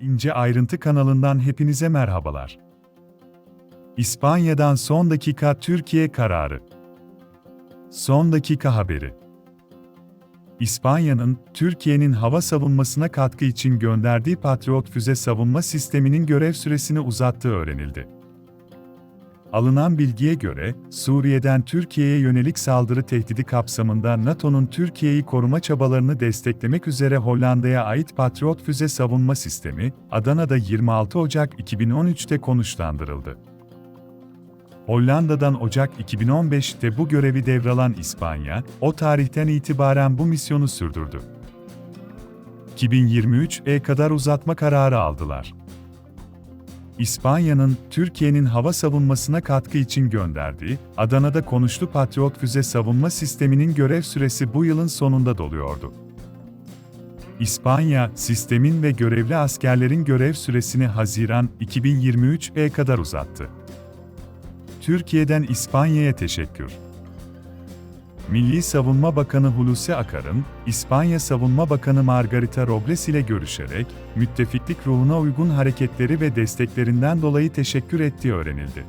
İnce Ayrıntı kanalından hepinize merhabalar. İspanya'dan son dakika Türkiye kararı. Son dakika haberi. İspanya'nın, Türkiye'nin hava savunmasına katkı için gönderdiği Patriot füze savunma sisteminin görev süresini uzattığı öğrenildi. Alınan bilgiye göre, Suriye'den Türkiye'ye yönelik saldırı tehdidi kapsamında NATO'nun Türkiye'yi koruma çabalarını desteklemek üzere Hollanda'ya ait Patriot füze savunma sistemi, Adana'da 26 Ocak 2013'te konuşlandırıldı. Hollanda'dan Ocak 2015'te bu görevi devralan İspanya, o tarihten itibaren bu misyonu sürdürdü. 2023'e kadar uzatma kararı aldılar. İspanya'nın, Türkiye'nin hava savunmasına katkı için gönderdiği, Adana'da konuşlu Patriot füze savunma sisteminin görev süresi bu yılın sonunda doluyordu. İspanya, sistemin ve görevli askerlerin görev süresini Haziran 2023'e kadar uzattı. Türkiye'den İspanya'ya teşekkür. Milli Savunma Bakanı Hulusi Akar'ın, İspanya Savunma Bakanı Margarita Robles ile görüşerek, müttefiklik ruhuna uygun hareketleri ve desteklerinden dolayı teşekkür ettiği öğrenildi.